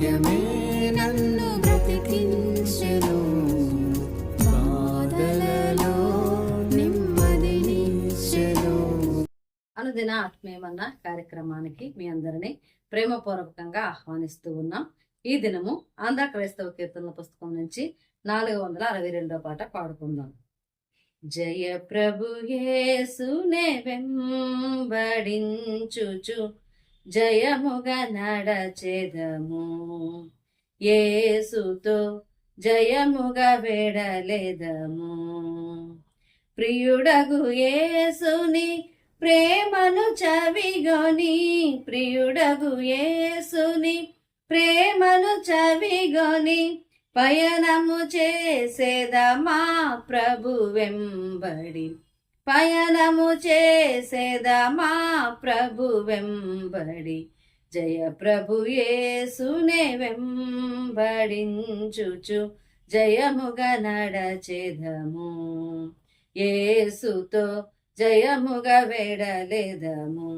వాక్యమే నన్ను బ్రతికించెను. బాధలలో నెమ్మదినిచ్చెను అనుదిన ఆత్మీయమన్న కార్యక్రమానికి మీ అందరినీ ప్రేమపూర్వకంగా ఆహ్వానిస్తూ ఉన్నాం. ఈ దినము ఆంధ్ర క్రైస్తవ కీర్తనల పుస్తకం నుంచి నాలుగు వందల అరవై రెండో పాట పాడుకుందాం. జయ ప్రభు యేసునే వెంబడించుచు జయముగా నడచెదము. ఏసుతో జయముగా వెడలేదము. ప్రియుడగు ఏసుని ప్రేమను చవిగొని ప్రియుడగు ఏసుని ప్రేమను చవిగొని పయనము చేసేదమా ప్రభు వెంబడి పయనము చేసేదమా ప్రభు వెంబడి జయ ప్రభు యేసునే వెంబడించుచు జయముగా నడచెదము. యేసుతో జయముగా వెడలెదము.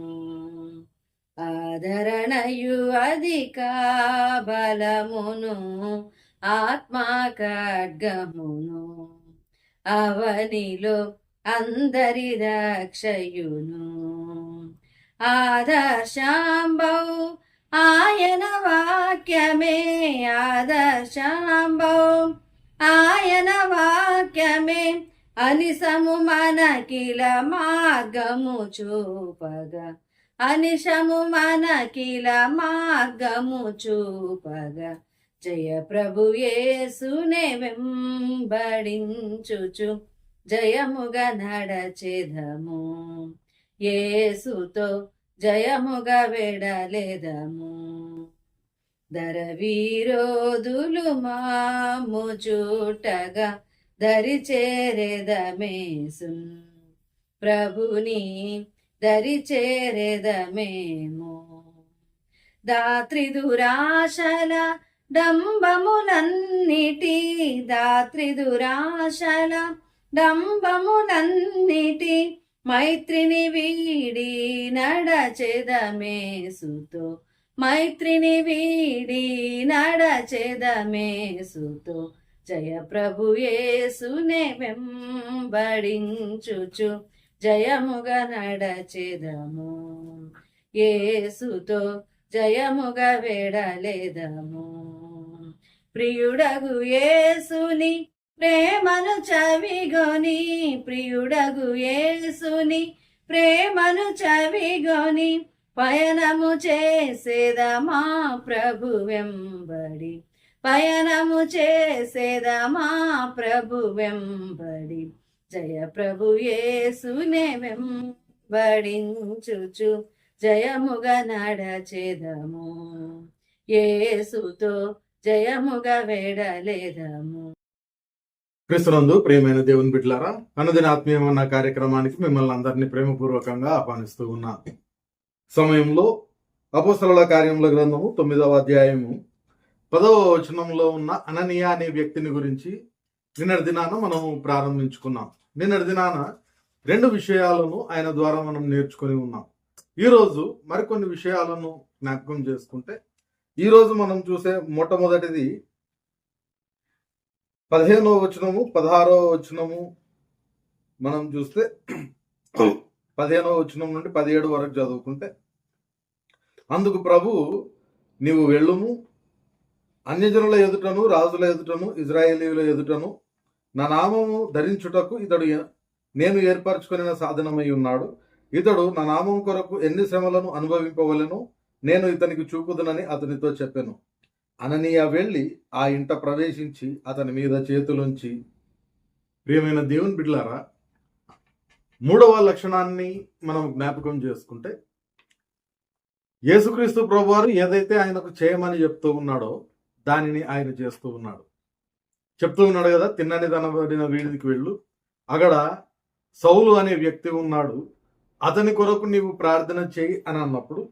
ఆదరణయు అధిక బలమును ఆత్మా ఖడ్గమును అవనిలో అందరి రక్షయును ఆదర్శాంబౌ ఆయన వాక్యమే ఆదర్శాంబౌ ఆయన వాక్యమే అనిసము మనకిల మార్గము చూపగా. అనిశము మనకిల మార్గము చూపగా. జయ ప్రభు యేసునే వెంబడించుచు. జయముగా నడచెదము. ఏసుతో జయముగా వెడలేదము. దర వీరోదులు మాము చూటగా దరి చేరేదమేసు ప్రభుని దరి చేరేదమేము. దాత్రి దురాశల డంబములన్నిటి దాత్రి దురాశల డంబములన్నిటి మైత్రిని వీడి నడచెదమేసుతో. మైత్రిని వీడి నడచెదమేసుతో. జయ ప్రభు యేసునే వెంబడించుచు. జయముగా నడచెదము. ఏసుతో జయముగా వెడలేదము. ప్రియుడగు ఏసుని ప్రేమను చవిగొని ప్రియుడగు యేసుని. ప్రేమను చవిగొని పయనము చేసేదమా ప్రభు వెంబడి పయనము చేసేదమా ప్రభు వెంబడి జయ ప్రభు యేసునే వెంబడించుచు జయముగా నడచేదము. యేసుతో జయముగా వెడలేదము. క్రీస్తునందు ప్రియమైన దేవుని బిడ్డలారా అన్నదిన ఆత్మీయమన్న కార్యక్రమానికి మిమ్మల్ని అందరినీ ప్రేమపూర్వకంగా ఆహ్వానిస్తూ ఉన్నా. సమయంలో అపోసరల కార్యముల గ్రంథము తొమ్మిదవ అధ్యాయము పదవ వచనంలో ఉన్న అననీయ అనే వ్యక్తిని గురించి నిన్నటి దినాన మనం ప్రారంభించుకున్నాం. నిన్నటి దినాన రెండు విషయాలను ఆయన ద్వారా మనం నేర్చుకొని ఉన్నాం. ఈరోజు మరికొన్ని విషయాలను జ్ఞాపకం చేసుకుంటే ఈరోజు మనం చూసే మొట్టమొదటిది పదిహేనవ వచనము పదహారవ వచనము మనం చూస్తే పదిహేనవ వచనం నుండి పదిహేడు వరకు చదువుకుంటే అందుకు ప్రభు నీవు వెళ్ళుము అన్యజనుల ఎదుటను రాజుల ఎదుటను ఇజ్రాయేలీల ఎదుటను నా నామము ధరించుటకు ఇతడు నేను ఏర్పరచుకున్న సాధనమై ఉన్నాడు. ఇతడు నా నామం కొరకు ఎన్ని శ్రమలను అనుభవింపవలెను నేను ఇతనికి చూపుదునని అతనితో చెప్పాను. అననీయ వెళ్ళి ఆ ఇంట ప్రవేశించి అతని మీద చేతులుంచి ప్రియమైన దేవుని బిడ్లారా మూడవ లక్షణాన్ని మనం జ్ఞాపకం చేసుకుంటే యేసుక్రీస్తు ప్రభువారు ఏదైతే ఆయనకు చేయమని చెప్తూ ఉన్నాడో దానిని ఆయన చేస్తూ ఉన్నాడు. చెప్తూ ఉన్నాడు కదా తిన్నని తనబడిన వీడికి వెళ్ళు. అక్కడ సౌలు అనే వ్యక్తి ఉన్నాడు. అతని కొరకు నీవు ప్రార్థన చేయి అని అన్నప్పుడు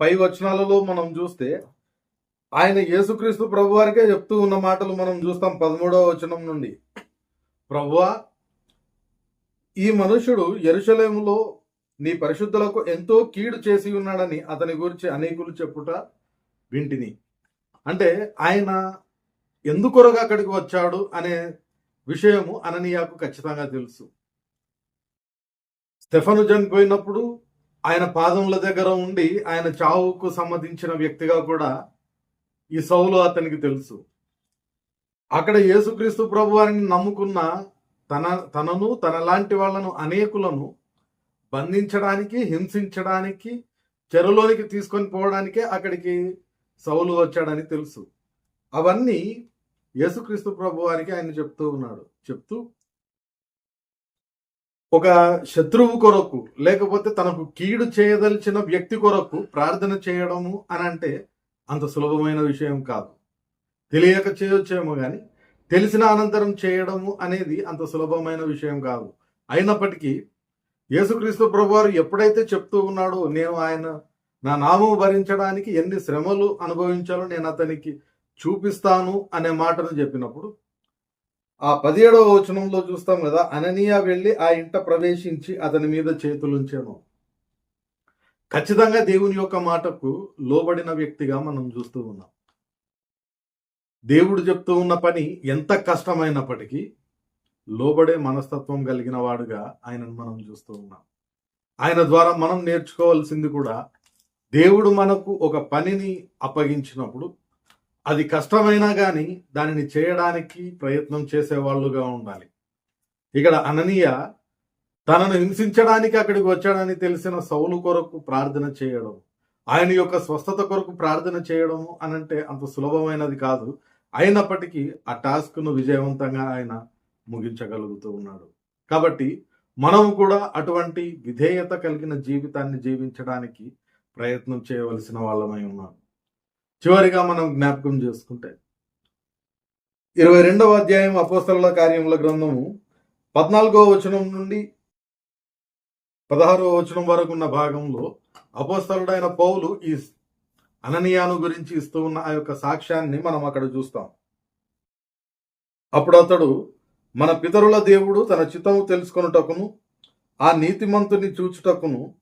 పై వచనాలలో మనం చూస్తే ఆయన యేసుక్రీస్తు ప్రభు వారికే చెప్తూ ఉన్న మాటలు మనం చూస్తాం పదమూడవ వచనం నుండి. ప్రభువా ఈ మనుషుడు ఎరుషలేములో నీ పరిశుద్ధులకు ఎంతో కీడు చేసి ఉన్నాడని అతని గురించి అనేకులు చెప్పుట వింటిని. అంటే ఆయన ఎందుకొరగా అక్కడికి వచ్చాడు అనే విషయము అననీయాకు ఖచ్చితంగా తెలుసు. స్టెఫను చనిపోయినప్పుడు ఆయన పాదముల దగ్గర ఉండి ఆయన చావుకు సంబంధించిన వ్యక్తిగా కూడా ఈ సౌలు అతనికి తెలుసు. అక్కడ యేసుక్రీస్తు ప్రభు వారిని నమ్ముకున్న తన తనను తన లాంటి వాళ్ళను అనేకులను బంధించడానికి హింసించడానికి చెరువులోనికి తీసుకొని పోవడానికే అక్కడికి సౌలు వచ్చాడని తెలుసు. అవన్నీ యేసుక్రీస్తు ప్రభు వారికి ఆయన చెప్తూ ఉన్నాడు. చెప్తూ ఒక శత్రువు కొరకు లేకపోతే తనకు కీడు చేయదలిచిన వ్యక్తి కొరకు ప్రార్థన చేయడము అని అంటే అంత సులభమైన విషయం కాదు. తెలియక చేయొచ్చేమో కానీ తెలిసిన అనంతరం చేయడము అనేది అంత సులభమైన విషయం కాదు. అయినప్పటికీ యేసుక్రీస్తు ప్రభువారు ఎప్పుడైతే చెప్తూ ఉన్నాడో నేను ఆయన నా నామము భరించడానికి ఎన్ని శ్రమలు అనుభవించాలో నేను అతనికి చూపిస్తాను అనే మాటను చెప్పినప్పుడు ఆ పదిహేడవ వచనంలో చూస్తాం కదా అననీయ వెళ్ళి ఆ ఇంట ప్రవేశించి అతని మీద చేతులుంచాను. ఖచ్చితంగా దేవుని యొక్క మాటకు లోబడిన వ్యక్తిగా మనం చూస్తూ ఉన్నాం. దేవుడు చెప్తూ ఉన్న పని ఎంత కష్టమైనప్పటికీ లోబడే మనస్తత్వం కలిగిన వాడుగా ఆయనను మనం చూస్తూ ఉన్నాం. ఆయన ద్వారా మనం నేర్చుకోవాల్సింది కూడా దేవుడు మనకు ఒక పనిని అప్పగించినప్పుడు అది కష్టమైనా కానీ దానిని చేయడానికి ప్రయత్నం చేసేవాళ్ళుగా ఉండాలి. ఇక్కడ అననీయ తనను హింసించడానికి అక్కడికి వచ్చాడని తెలిసిన సౌలు కొరకు ప్రార్థన చేయడం ఆయన యొక్క స్వస్థత కొరకు ప్రార్థన చేయడం అనంటే అంత సులభమైనది కాదు. అయినప్పటికీ ఆ టాస్క్ను విజయవంతంగా ఆయన ముగించగలుగుతూ ఉన్నాడు. కాబట్టి మనం కూడా అటువంటి విధేయత కలిగిన జీవితాన్ని జీవించడానికి ప్రయత్నం చేయవలసిన వాళ్ళమై ఉన్నాం. చివరిగా మనం జ్ఞాపకం చేసుకుంటే ఇరవై రెండవ అధ్యాయం అపోస్తల కార్యముల గ్రంథము పద్నాలుగో వచనం నుండి పదహారవ వచనం వరకు ఉన్న భాగంలో అపోస్తలుడైన పౌలు ఈ అననీయాను గురించి ఇస్తూ ఉన్న ఆ యొక్క సాక్ష్యాన్ని మనం అక్కడ చూస్తాం. అప్పుడు అతడు మన పితరుల దేవుడు తన చిత్తము తెలుసుకొనుటకును ఆ నీతిమంతుని చూచుటకును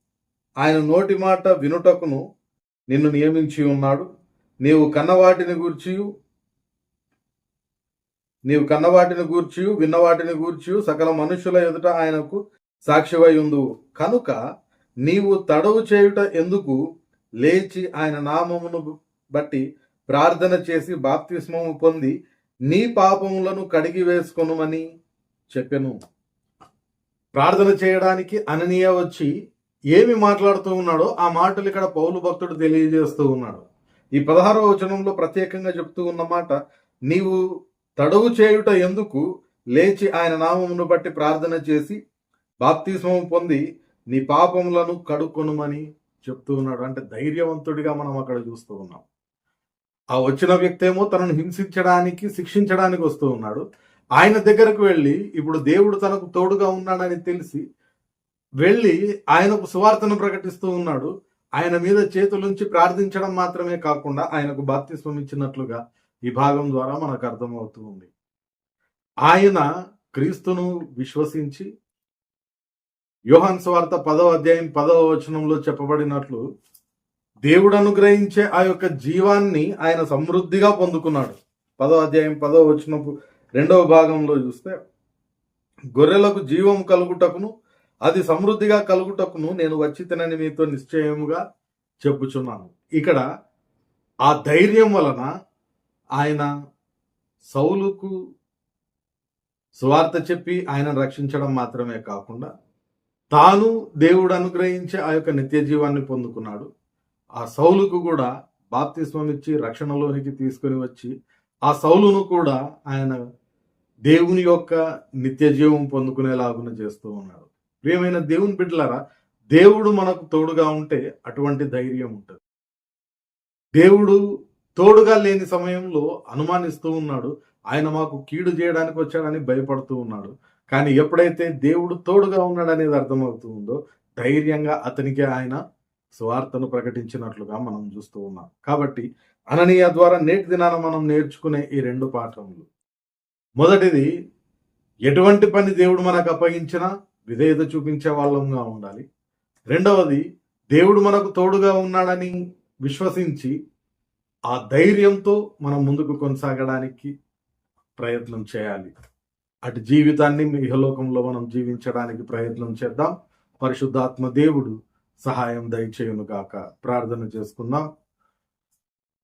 ఆయన నోటి మాట వినుటకును నిన్ను నియమించి ఉన్నాడు. నీవు కన్నవాటిని గూర్చియు నీవు కన్నవాటిని గూర్చియు విన్నవాటిని గూర్చియు సకల మనుషుల ఎదుట ఆయనకు సాక్షివై ఉందు కనుక నీవు తడవు చేయుట ఎందుకు? లేచి ఆయన నామమును బట్టి ప్రార్థన చేసి బాప్తిస్మము పొంది నీ పాపములను కడిగి వేసుకొనుమని చెప్పెను. ప్రార్థన చేయడానికి అననీయ వచ్చి ఏమి మాట్లాడుతూ ఉన్నాడో ఆ మాటలు ఇక్కడ పౌలు భక్తుడు తెలియజేస్తూ ఉన్నాడు. ఈ పదహారవ వచనంలో ప్రత్యేకంగా చెప్తూ ఉన్న మాట నీవు తడవు చేయుట ఎందుకు? లేచి ఆయన నామమును బట్టి ప్రార్థన చేసి బాప్తిస్మం పొంది నీ పాపములను కడుక్కొనుమని చెప్తూ ఉన్నాడు. అంటే ధైర్యవంతుడిగా మనం అక్కడ చూస్తూ ఉన్నాం. ఆ వచ్చిన వ్యక్తి ఏమో తనను హింసించడానికి శిక్షించడానికి వస్తూ ఉన్నాడు. ఆయన దగ్గరకు వెళ్ళి ఇప్పుడు దేవుడు తనకు తోడుగా ఉన్నాడని తెలిసి వెళ్ళి ఆయనకు సువార్తను ప్రకటిస్తూ ఉన్నాడు. ఆయన మీద చేతులుంచి ప్రార్థించడం మాత్రమే కాకుండా ఆయనకు బాప్తిస్వం ఇచ్చినట్లుగా ఈ భాగం ద్వారా మనకు అర్థమవుతూ ఉంది. ఆయన క్రీస్తును విశ్వసించి యోహాన్ స్వార్త పదవ అధ్యాయం పదవ వచనంలో చెప్పబడినట్లు దేవుడు అనుగ్రహించే ఆ యొక్క జీవాన్ని ఆయన సమృద్ధిగా పొందుకున్నాడు. పదవ అధ్యాయం పదవ వచనపు రెండవ భాగంలో చూస్తే గొర్రెలకు జీవం కలుగుటకును అది సమృద్ధిగా కలుగుటకును నేను వచ్చి తినని మీతో నిశ్చయముగా చెప్పుచున్నాను. ఇక్కడ ఆ ధైర్యం వలన ఆయన సౌలుకు స్వార్థ చెప్పి ఆయన రక్షించడం మాత్రమే కాకుండా తాను దేవుడు అనుగ్రహించే ఆ యొక్క నిత్య జీవాన్ని పొందుకున్నాడు. ఆ సౌలుకు కూడా బాప్తిస్వం ఇచ్చి రక్షణలోనికి తీసుకొని వచ్చి ఆ సౌలును కూడా ఆయన దేవుని యొక్క నిత్య జీవం పొందుకునేలాగున చేస్తూ ఉన్నాడు. ప్రియమైన దేవుని బిడ్డలారా దేవుడు మనకు తోడుగా ఉంటే అటువంటి ధైర్యం ఉంటుంది. దేవుడు తోడుగా లేని సమయంలో అనుమానిస్తూ ఉన్నాడు. ఆయన మాకు కీడు చేయడానికి వచ్చాడని భయపడుతూ ఉన్నాడు. కానీ ఎప్పుడైతే దేవుడు తోడుగా ఉన్నాడనేది అర్థమవుతుందో ధైర్యంగా అతనికి ఆయన స్వార్థను ప్రకటించినట్లుగా మనం చూస్తూ ఉన్నాం. కాబట్టి అననీయ ద్వారా నేటి దినాన మనం నేర్చుకునే ఈ రెండు పాఠములు. మొదటిది ఎటువంటి పని దేవుడు మనకు అప్పగించినా విధేయత చూపించే వాళ్ళంగా ఉండాలి. రెండవది దేవుడు మనకు తోడుగా ఉన్నాడని విశ్వసించి ఆ ధైర్యంతో మనం ముందుకు కొనసాగడానికి ప్రయత్నం చేయాలి. అటు జీవితాన్ని ఇహలోకంలో మనం జీవించడానికి ప్రయత్నం చేద్దాం. పరిశుద్ధాత్మ దేవుడు సహాయం దయచేయును గాక. ప్రార్థన చేసుకుందాం.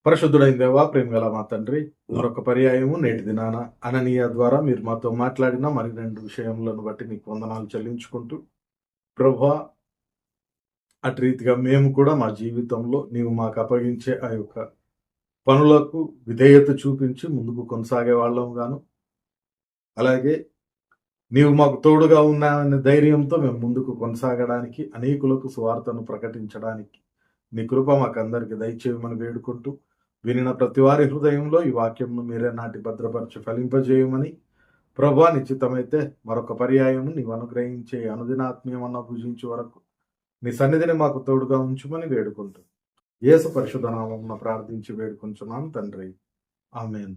పరిశుద్ధుడైన దేవా ప్రేమ గల మా తండ్రి మరొక పర్యాయము నేటి దినాన అననీయ ద్వారా మీరు మాతో మాట్లాడిన మరి రెండు విషయములను బట్టి నీకు వందనాలు చెల్లించుకుంటూ ప్రభా అటు రీతిగా మేము కూడా మా జీవితంలో నీవు మాకు అప్పగించే ఆ యొక్క పనులకు విధేయత చూపించి ముందుకు కొనసాగే వాళ్ళం గాను. అలాగే నీవు మాకు తోడుగా ఉన్నావనే ధైర్యంతో మేము ముందుకు కొనసాగడానికి అనేకులకు సువార్తను ప్రకటించడానికి నీ కృప మాకందరికి దయచేయమని వేడుకుంటూ వినిన ప్రతి వారి హృదయంలో ఈ వాక్యంను మీరే నాటి భద్రపరచి ఫలింపజేయమని ప్రభా నిశ్చితమైతే మరొక పర్యాయము నీవు అనుగ్రహించే అనుదినాత్మీయమన్న భుజించే వరకు నీ సన్నిధిని మాకు తోడుగా ఉంచుమని వేడుకుంటూ యేసు పరిశుధనామం ప్రార్థించి వేడుకుంటున్నాను తండ్రి. ఆమెను.